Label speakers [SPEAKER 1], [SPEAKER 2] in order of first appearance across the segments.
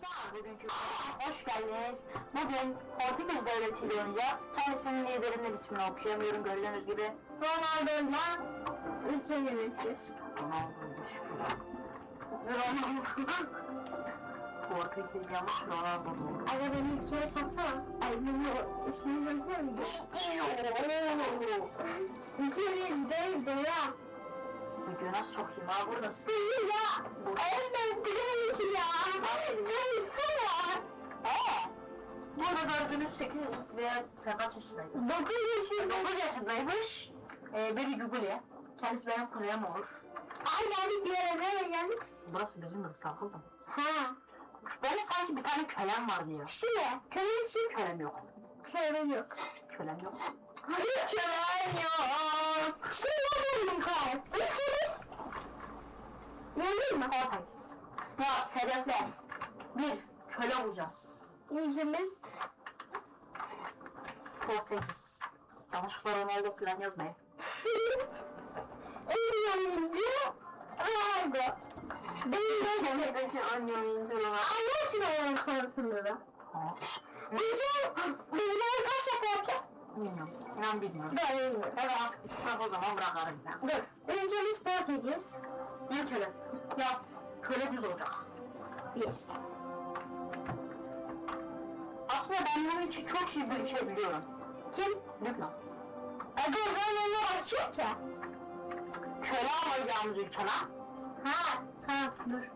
[SPEAKER 1] Arkadaşlar bugünkü hoş geldiniz. Bugün Portekiz Devleti ile oynayacağız. Kendisinin liderinin ismini okuyamıyorum gördüğünüz gibi.
[SPEAKER 2] Ronaldo'yla ülke yöneteceğiz.
[SPEAKER 1] Ronaldo. Portekiz yanlış Ronaldo doğru.
[SPEAKER 2] Aga beni ülkeye soksana. Ay bunu ismini söylesene mi? Ülkenin değil değil ya.
[SPEAKER 1] Video nasıl sokayım ha buradasın.
[SPEAKER 2] Ya.
[SPEAKER 1] Burada gördüğünüz 8 veya sen kaç yaşındaydın?
[SPEAKER 2] 9 yaşında.
[SPEAKER 1] 9 yaşındaymış. Ee, biri Cuguli. Kendisi benim kuzenim olur.
[SPEAKER 2] Ay geldik bir yere nereye geldik?
[SPEAKER 1] Burası bizim yıl takıldım.
[SPEAKER 2] Ha.
[SPEAKER 1] Benim sanki bir tane kölem vardı ya.
[SPEAKER 2] Şimdi köyümüz kim?
[SPEAKER 1] Kölem yok.
[SPEAKER 2] Köyümüz yok.
[SPEAKER 1] Kölem yok.
[SPEAKER 2] Hiç kölen yok. Şimdi ne buldun kay? İkimiz. Yandın mı?
[SPEAKER 1] Portekiz. Ya hedefler. Bir, köle olacağız.
[SPEAKER 2] İkimiz.
[SPEAKER 1] Portekiz. Yanlışlıkla Ronaldo falan yazmayın.
[SPEAKER 2] En oyuncu Ronaldo. Benim de
[SPEAKER 1] Kendideki anne oyuncu Ronaldo.
[SPEAKER 2] Anlatmıyorum sonrasında da. Bizim birbirine kaç şaka yapacağız?
[SPEAKER 1] Bilmiyorum. İnan bilmiyorum.
[SPEAKER 2] Ben bilmiyorum.
[SPEAKER 1] Ne zaman sıkışsak o zaman bırakarız ben.
[SPEAKER 2] Dur. Ülkemiz Portekiz.
[SPEAKER 1] Bir köle. Yaz. Köle düz olacak.
[SPEAKER 2] Bir.
[SPEAKER 1] Aslında ben bunun için çok bir şey biliyorum.
[SPEAKER 2] Kim?
[SPEAKER 1] Lübnan.
[SPEAKER 2] Aga o zaman onlar açıyor ki.
[SPEAKER 1] Köle alacağımız ülke lan.
[SPEAKER 2] Ha. Ha. Dur.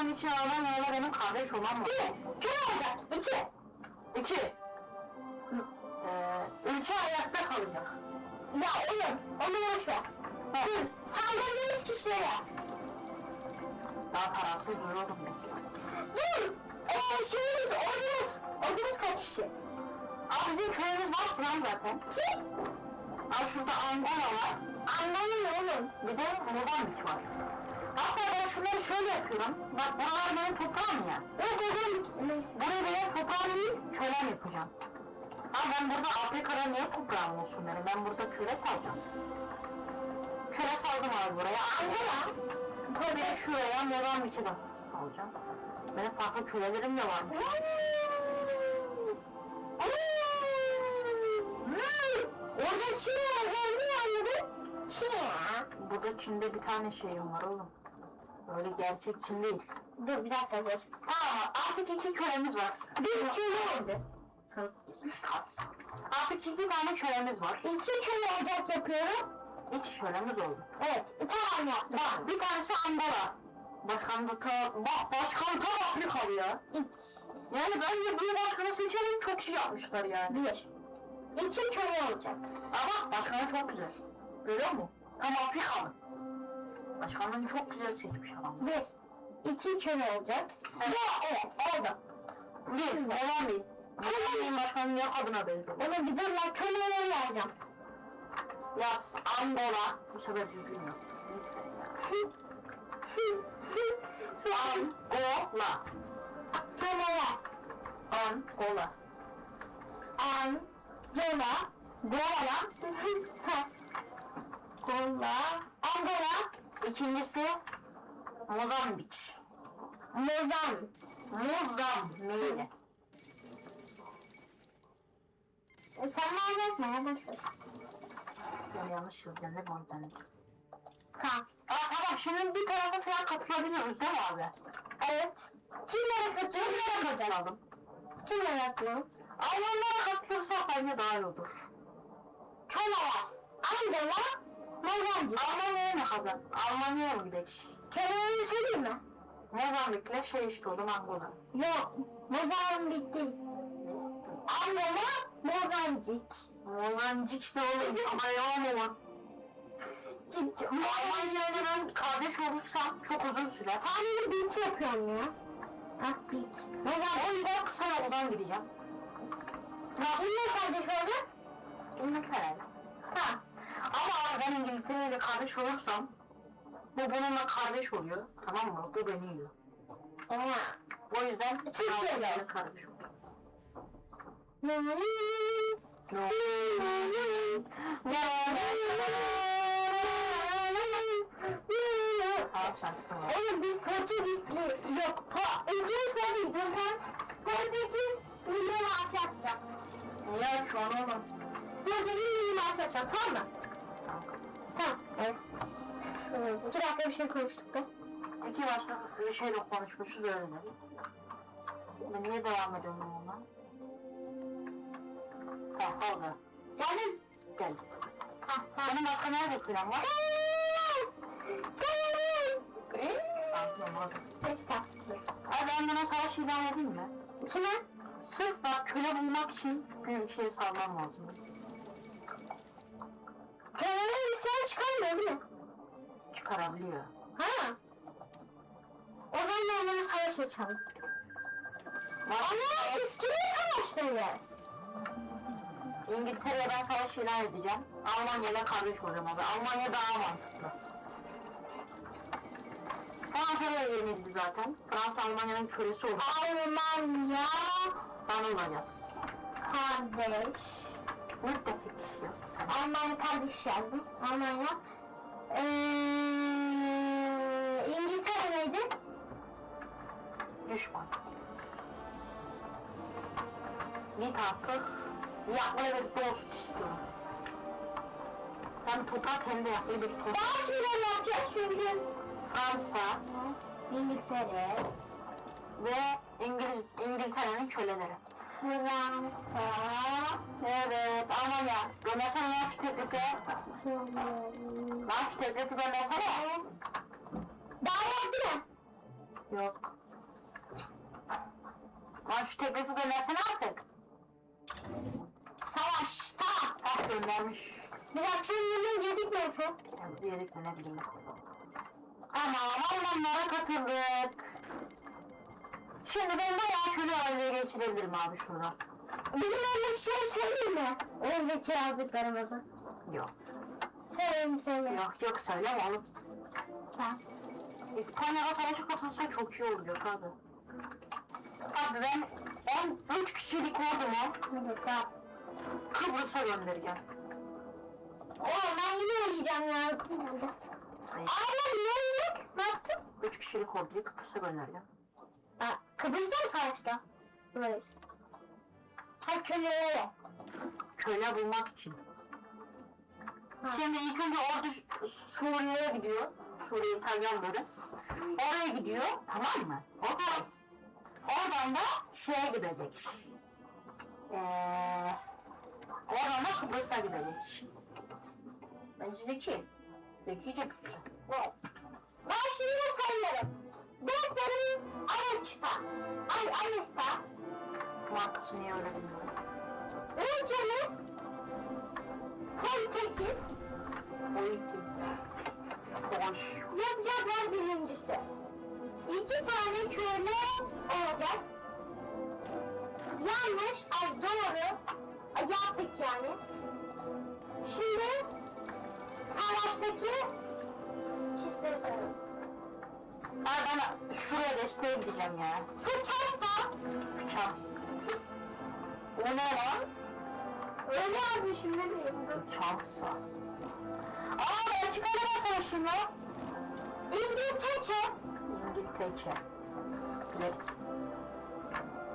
[SPEAKER 1] Onun için Almanya'yla benim kardeş olmam
[SPEAKER 2] Bir.
[SPEAKER 1] lazım.
[SPEAKER 2] Kim olacak? İki.
[SPEAKER 1] İki. Ee, ülke ayakta kalacak.
[SPEAKER 2] Ya oğlum. Onu boş ver. Dur. Sandalyeyiz kişiye yaz.
[SPEAKER 1] Daha tarafsız duruyorduk biz.
[SPEAKER 2] Dur. Eee şimdi biz ordumuz. Ordumuz kaç kişi?
[SPEAKER 1] Aa bizim köyümüz var ki lan zaten.
[SPEAKER 2] Kim?
[SPEAKER 1] Aa şurada Angola var.
[SPEAKER 2] Anlamıyor oğlum.
[SPEAKER 1] Bir de Mozambik var. Hatta ben şunları şöyle yapıyorum. Bak buralar benim toprağım ya.
[SPEAKER 2] Oğlum. Neyse.
[SPEAKER 1] Buraya benim toprağım değil, kölem yapacağım. Ha ben burada Afrika'da niye toprağım olsun benim? Ben burada köle salacağım. Köle saldım abi buraya. Angola. De şuraya Mozambik'i de salacağım. Benim farklı kölelerim de varmış.
[SPEAKER 2] Orada Çin olduğunu anladın? Çin ya.
[SPEAKER 1] Burada Çin'de bir tane şeyim var oğlum. Öyle gerçek Çin değil.
[SPEAKER 2] Dur bir dakika dur.
[SPEAKER 1] Aa artık iki kölemiz var.
[SPEAKER 2] Bir köle oldu.
[SPEAKER 1] Artık iki tane kölemiz var.
[SPEAKER 2] İki köle olacak yapıyorum.
[SPEAKER 1] İki kölemiz oldu.
[SPEAKER 2] Evet. Tamam yaptım.
[SPEAKER 1] Bak bir tanesi Angola. Başkan da ta, bak başkan tam Afrikalı ya.
[SPEAKER 2] İki.
[SPEAKER 1] Yani bence bu başkanı seçerek çok şey yapmışlar yani.
[SPEAKER 2] Bir. İki köle olacak.
[SPEAKER 1] Ama başkanı çok güzel. Görüyor musun? Tam Afrikalı. Başkanını çok güzel seçmiş adam.
[SPEAKER 2] Bir. İki köle olacak.
[SPEAKER 1] Evet.
[SPEAKER 2] Ya evet oldu.
[SPEAKER 1] Bir, Molami. Molami'nin başkanı niye kadına benziyor?
[SPEAKER 2] Oğlum bir dur lan köleleri yazacağım.
[SPEAKER 1] Yaz, Angola. Bu sefer düzgün yap. Lütfen ya. Angola.
[SPEAKER 2] Köleler.
[SPEAKER 1] Angola.
[SPEAKER 2] An. Cola. Gola. Gola. Angola.
[SPEAKER 1] İkincisi Mozambik.
[SPEAKER 2] Mozam.
[SPEAKER 1] Mozambik.
[SPEAKER 2] E sen ne anlatma ya
[SPEAKER 1] yanlış yazdım ne internet.
[SPEAKER 2] Tamam.
[SPEAKER 1] Aa şimdi bir tarafa falan katılabiliyoruz değil mi abi?
[SPEAKER 2] Evet. Kimlere katılıyor?
[SPEAKER 1] Kimlere katılalım?
[SPEAKER 2] Kimlere katılıyor?
[SPEAKER 1] Almanlara katılırsak bence daha iyi olur.
[SPEAKER 2] Köleler. Angola. Mozambique.
[SPEAKER 1] Almanya'ya mı kazan? Almanya'ya mı gidelim?
[SPEAKER 2] Köleleri söyleyeyim mi?
[SPEAKER 1] Mozambik'le şey işte oğlum Angola.
[SPEAKER 2] Yok. Mozambik değil. Angola. Mozambik.
[SPEAKER 1] Mozambik işte oğlum ama ya ama. Almanya'ya ben kardeş olursam çok uzun sürer.
[SPEAKER 2] Tanrı bik yapıyorum ya. Ah bik.
[SPEAKER 1] O yüzden kısa yoldan gideceğim.
[SPEAKER 2] Kimle kardeş olacağız?
[SPEAKER 1] İngiltere'yle.
[SPEAKER 2] Tamam.
[SPEAKER 1] Ama abi ben İngiltere ile kardeş olursam bu bununla kardeş oluyor. Tamam mı? Bu beni yiyor.
[SPEAKER 2] Ya.
[SPEAKER 1] O yüzden
[SPEAKER 2] Türkiye'yle.
[SPEAKER 1] kardeş oluyor.
[SPEAKER 2] Ne ne
[SPEAKER 1] No. Tamam sen.
[SPEAKER 2] Oğlum biz Portekizli yok. Pa, ülkemiz Portekiz parça yapacağım.
[SPEAKER 1] Niye şu an oğlum?
[SPEAKER 2] Burada yeni yeni parça yapacağım tamam mı?
[SPEAKER 1] Tamam.
[SPEAKER 2] Tamam. Evet. Şöyle iki dakika bir şey konuştuk da.
[SPEAKER 1] İki başka bir şeyle konuşmuşuz öyle. Ben niye devam ediyorum onunla? Ha oldu.
[SPEAKER 2] Geldim.
[SPEAKER 1] Gel.
[SPEAKER 2] Ha, ha.
[SPEAKER 1] Senin başka nerede plan var?
[SPEAKER 2] Geldim.
[SPEAKER 1] Abi ben buna savaş ilan edeyim mi?
[SPEAKER 2] Kime?
[SPEAKER 1] Sırf bak köle bulmak için bir ülkeyi salmam lazım.
[SPEAKER 2] Köleleri isyan çıkarmıyor mi?
[SPEAKER 1] Çıkarabiliyor.
[SPEAKER 2] Ha. O zaman onlara savaş açalım. Ama biz kime savaştıracağız?
[SPEAKER 1] İngiltere'ye ben savaş ilan edeceğim. Almanya'yla kardeş olacağım abi. Almanya daha mantıklı. Fransa da yenildi zaten. Fransa Almanya'nın kölesi oldu.
[SPEAKER 2] Almanya
[SPEAKER 1] Ben olacağız.
[SPEAKER 2] kardeş.
[SPEAKER 1] Müttefik yaz.
[SPEAKER 2] Almanya kardeş yazdım. Almanya. Ee, İngiltere neydi?
[SPEAKER 1] Düşman. Git artık. Yaklı bir dost istiyorum. Hem toprak hem de yaklı bir dost.
[SPEAKER 2] Daha kimler yapacağız çünkü?
[SPEAKER 1] Fransa
[SPEAKER 2] İngiltere,
[SPEAKER 1] ve İngiliz İngiltere'nin köleleri.
[SPEAKER 2] Fransa,
[SPEAKER 1] Evet, Almanya. Göndersene lan şu teklifi. Lan şu teklifi göndersene.
[SPEAKER 2] Daha yaptı mı?
[SPEAKER 1] Yok. Lan şu teklifi göndersene artık.
[SPEAKER 2] Savaşta.
[SPEAKER 1] Hah göndermiş.
[SPEAKER 2] Biz akşam yemeği yedik mi Efe?
[SPEAKER 1] Yedik de ne bileyim. Tamam, Almanlara katıldık. Şimdi ben bayağı köle haline geçirebilirim abi şurada.
[SPEAKER 2] Bizim öndeki şey söyleyeyim mi? Önceki yazdıklarımızı.
[SPEAKER 1] Yok.
[SPEAKER 2] Söyleyeyim söyle.
[SPEAKER 1] Yok yok söyleme oğlum.
[SPEAKER 2] Tamam.
[SPEAKER 1] İspanya'da savaşa katılsa çok iyi olacak abi. Abi ben 13 kişilik ordumu
[SPEAKER 2] Hadi tamam.
[SPEAKER 1] Kıbrıs'a göndereceğim.
[SPEAKER 2] Oğlum ben yine oynayacağım ya. Kumanda.
[SPEAKER 1] Kişilik orduyu Kıbrıs'a göndereceğim.
[SPEAKER 2] Aa, Kıbrıs'ta mı savaşta? Buradayız. Ha kölelere.
[SPEAKER 1] Köle bulmak için.
[SPEAKER 2] Ha.
[SPEAKER 1] Şimdi ilk önce ordu Su- Suriye'ye gidiyor. Suriye İtalyanları. Oraya gidiyor. Tamam mı? Okey. Oradan da şeye gidecek. Ee, oradan da Kıbrıs'a gidecek. Bence zeki. Zekice bir plan.
[SPEAKER 2] Şimdi sayıyorum. Defterimiz Araç'ta. Ay Aynes'ta.
[SPEAKER 1] Markası niye öyle bilmiyorum.
[SPEAKER 2] Ülkemiz Portekiz.
[SPEAKER 1] Politik. Boş.
[SPEAKER 2] Yapacaklar birincisi. İki tane köle olacak. Yanlış, ay doğru. Yaptık yani. Şimdi savaştaki sayıyoruz.
[SPEAKER 1] Abi ben şuraya desteğe gideceğim ya.
[SPEAKER 2] Fırçaysa
[SPEAKER 1] Fıçaz. O ne lan?
[SPEAKER 2] öyle yazmışım ne bileyim.
[SPEAKER 1] Fıçazsa. Aa Belçika'yla ben savaşayım lan.
[SPEAKER 2] İngiltere
[SPEAKER 1] İngiltere. İsim.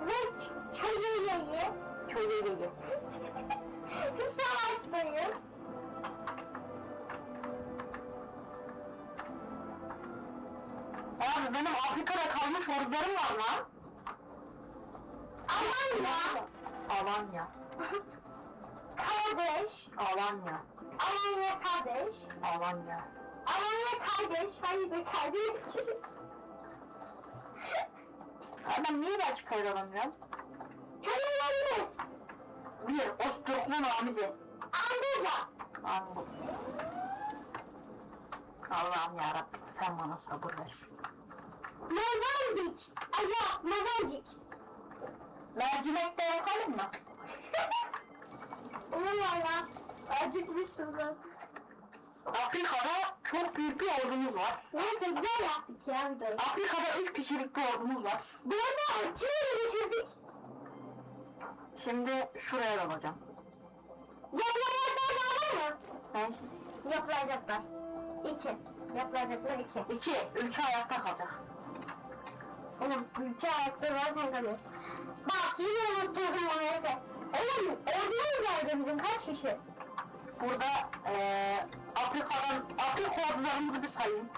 [SPEAKER 2] ve çocuğu
[SPEAKER 1] yedi.
[SPEAKER 2] Bu savaştayım.
[SPEAKER 1] Benim Afrika'da kalmış ordularım var lan.
[SPEAKER 2] Almanya
[SPEAKER 1] Alanya.
[SPEAKER 2] kardeş.
[SPEAKER 1] Alanya.
[SPEAKER 2] Almanya kardeş.
[SPEAKER 1] Alanya.
[SPEAKER 2] Almanya kardeş. Hayır be kardeş.
[SPEAKER 1] Ben niye Belçika'yı alamıyorum?
[SPEAKER 2] Kölelerimiz.
[SPEAKER 1] Bir, Osturklu Namizi.
[SPEAKER 2] Andorra.
[SPEAKER 1] Lan bu. Allah'ım yarabbim sen bana sabır ver.
[SPEAKER 2] Mozambik. Ay yok Mozambik.
[SPEAKER 1] Mercimek de yapalım mı?
[SPEAKER 2] Ulan valla. Acıkmışım ben.
[SPEAKER 1] Afrika'da çok büyük bir ordumuz var.
[SPEAKER 2] Neyse güzel yaptık ya videoyu.
[SPEAKER 1] Afrika'da 3 kişilik bir ordumuz var.
[SPEAKER 2] Bu arada kimi ele geçirdik?
[SPEAKER 1] Şimdi şuraya dalacağım.
[SPEAKER 2] Yapılacaklar var mı?
[SPEAKER 1] Ne?
[SPEAKER 2] Yapılacaklar. İki. Yapılacaklar iki.
[SPEAKER 1] İki, ülke ayakta kalacak.
[SPEAKER 2] Oğlum ülke ayakta zaten kalıyor. Bak yine unutturdum o herife. Oğlum ordumuz nerede bizim kaç kişi?
[SPEAKER 1] Burada eee Afrika'dan Afrika ordularımızı bir sayayım.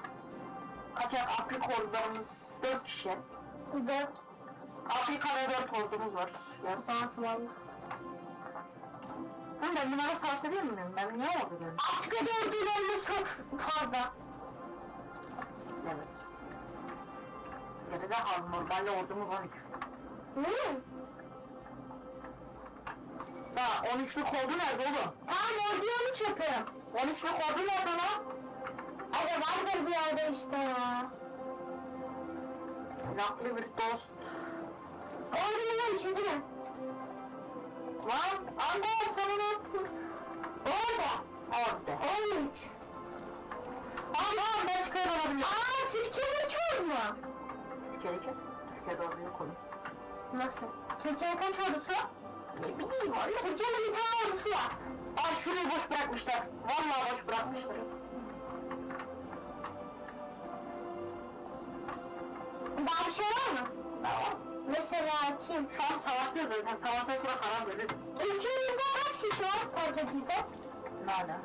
[SPEAKER 1] Kaçak Afrika ordularımız 4 kişi.
[SPEAKER 2] Dört.
[SPEAKER 1] Afrika'da 4 ordumuz var. Yaz.
[SPEAKER 2] Nasıl var?
[SPEAKER 1] Oğlum ben bunlara savaşta değil miyim? Ben niye ordu?
[SPEAKER 2] Afrika'da ordularımız çok fazla.
[SPEAKER 1] Evet. Gerizekalı normalde ordumuz 13.
[SPEAKER 2] Hmm.
[SPEAKER 1] Ya 13'lük ordu nerede oğlum?
[SPEAKER 2] Tamam orduya mı yapıyorum?
[SPEAKER 1] 13'lük ordu nerede lan?
[SPEAKER 2] Aga vardır bir yerde işte ya.
[SPEAKER 1] Laklı bir dost.
[SPEAKER 2] Ordumuzun üçüncü mü?
[SPEAKER 1] Lan anne sana ne yaptın?
[SPEAKER 2] Orada.
[SPEAKER 1] Orada.
[SPEAKER 2] 13.
[SPEAKER 1] Aman ben çıkarabiliyorum.
[SPEAKER 2] Aa Türkiye'de çok mu?
[SPEAKER 1] Türkiye'de ordu yok oğlum.
[SPEAKER 2] Nasıl? Türkiye'de kaç var?
[SPEAKER 1] Ne bileyim oğlum.
[SPEAKER 2] Türkiye'de bir tane ordusu var.
[SPEAKER 1] Ay şurayı boş bırakmışlar. Vallahi boş bırakmışlar.
[SPEAKER 2] Daha bir şey var mı?
[SPEAKER 1] Ya,
[SPEAKER 2] Mesela kim?
[SPEAKER 1] Şu an savaştayız zaten. Savaştan sonra karar veririz.
[SPEAKER 2] Ülkemizde kaç kişi var Portekiz'de?
[SPEAKER 1] Nerede?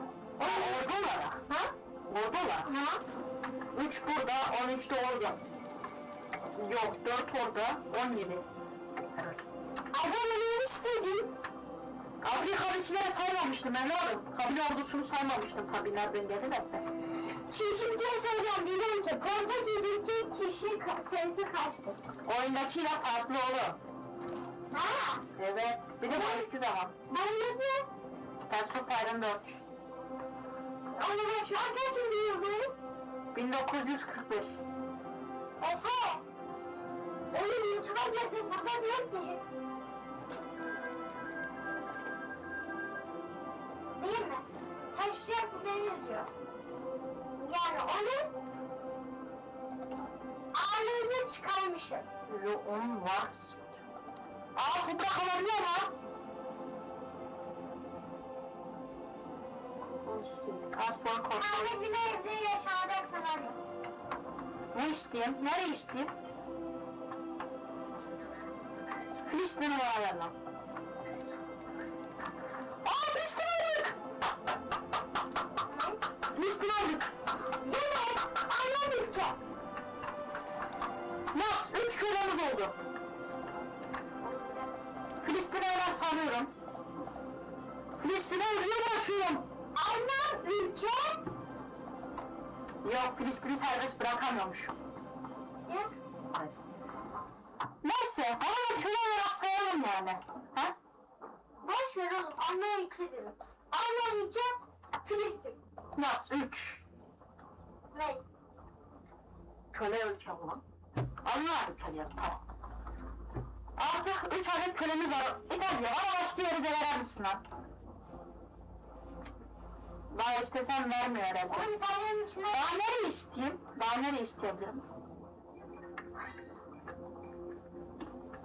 [SPEAKER 1] O ordu olarak.
[SPEAKER 2] Ha?
[SPEAKER 1] Ordu olarak.
[SPEAKER 2] Ha?
[SPEAKER 1] 3 burada, 13 de orada. Yok, 4 orada, 17. Evet.
[SPEAKER 2] Aga neymiş dedin?
[SPEAKER 1] Afrika'dakileri saymamıştım evladım. Kabile ordusunu saymamıştım tabii nereden geldilerse.
[SPEAKER 2] Şimdi şimdi soracağım diyeceğim ki Portekiz'deki kişi ka- sayısı kaçtır?
[SPEAKER 1] Oyundakiyle farklı oğlum.
[SPEAKER 2] Ha?
[SPEAKER 1] Evet. Bir de bu eski zaman.
[SPEAKER 2] Manyak mı?
[SPEAKER 1] Ters of Fire'ın 4.
[SPEAKER 2] Ama ben şu an kaçıncı yıldayız?
[SPEAKER 1] 1941.
[SPEAKER 2] Efe! Oğlum YouTube'a girdim burada diyor ki. Değil mi? Taşıyıp deniz diyor. Yani onun ağırlığını çıkarmışız.
[SPEAKER 1] Leon Wax. Aa toprak alabiliyor lan. Kasfor Korsor.
[SPEAKER 2] Sadece evde yaşanacak senaryo.
[SPEAKER 1] Ne isteyeyim? Nereye isteyeyim? Bana ver lan. Aa Filistin aldık! Filistin aldık.
[SPEAKER 2] Aynı ülke.
[SPEAKER 1] Nasıl? Üç kölemiz oldu. Filistin'e hemen salıyorum. Filistin'e özgür açıyorum.
[SPEAKER 2] Aynı ülke.
[SPEAKER 1] Yok Filistin'i serbest bırakamıyormuş. Neyse ama da olarak sayalım yani. Ha?
[SPEAKER 2] Boş ver oğlum. Aynı ülke dedim. Aynı ülke Filistin.
[SPEAKER 1] Nasıl? Üç.
[SPEAKER 2] Ne?
[SPEAKER 1] Köle ülke olan. Anlar İtalya tamam. Artık üç adet kölemiz var. İtalya bana başka yeri de verer misin lan? Daha istesem vermiyor herhalde.
[SPEAKER 2] Oğlum İtalya'nın içine
[SPEAKER 1] Daha nereye isteyeyim? Daha nereye isteyebilirim?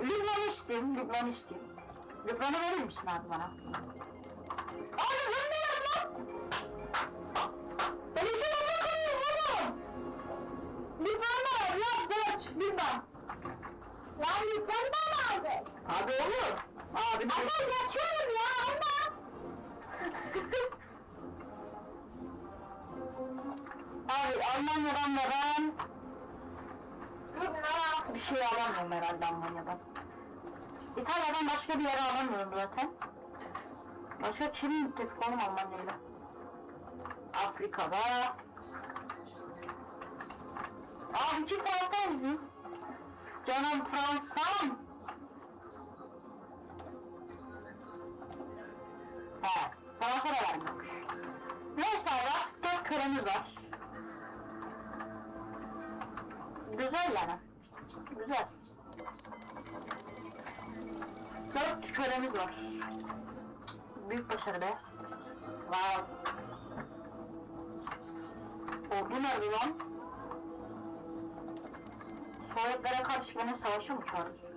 [SPEAKER 1] Lübnan isteyeyim, Lübnan isteyeyim. Lübnan'ı verir misin abi bana? Abi ben de ver lan! Ben izin almak oğlum! Lübnan'da var, yaz dört, Lübnan.
[SPEAKER 2] Lan ülkeden mi aldın?
[SPEAKER 1] Abi olur. Abi
[SPEAKER 2] Ama yatıyorum ya ama.
[SPEAKER 1] Abi Almanya'dan da ben
[SPEAKER 2] ne?
[SPEAKER 1] Bir şey alamıyorum herhalde Almanya'dan. İtalya'dan başka bir yere alamıyorum zaten. Başka kim müttefik oğlum Almanya'yla? Afrika'da. Abi ki Fransa'yız değil. Canım Fransa'm. Fransa da vermiyormuş. Neyse abi artık dört kölemiz var. Güzel yani. Güzel. Dört kölemiz var. Büyük başarı be. Wow. Ordu nerede lan? Sovyetlere karşı beni savaşa mı çağırıyorsun?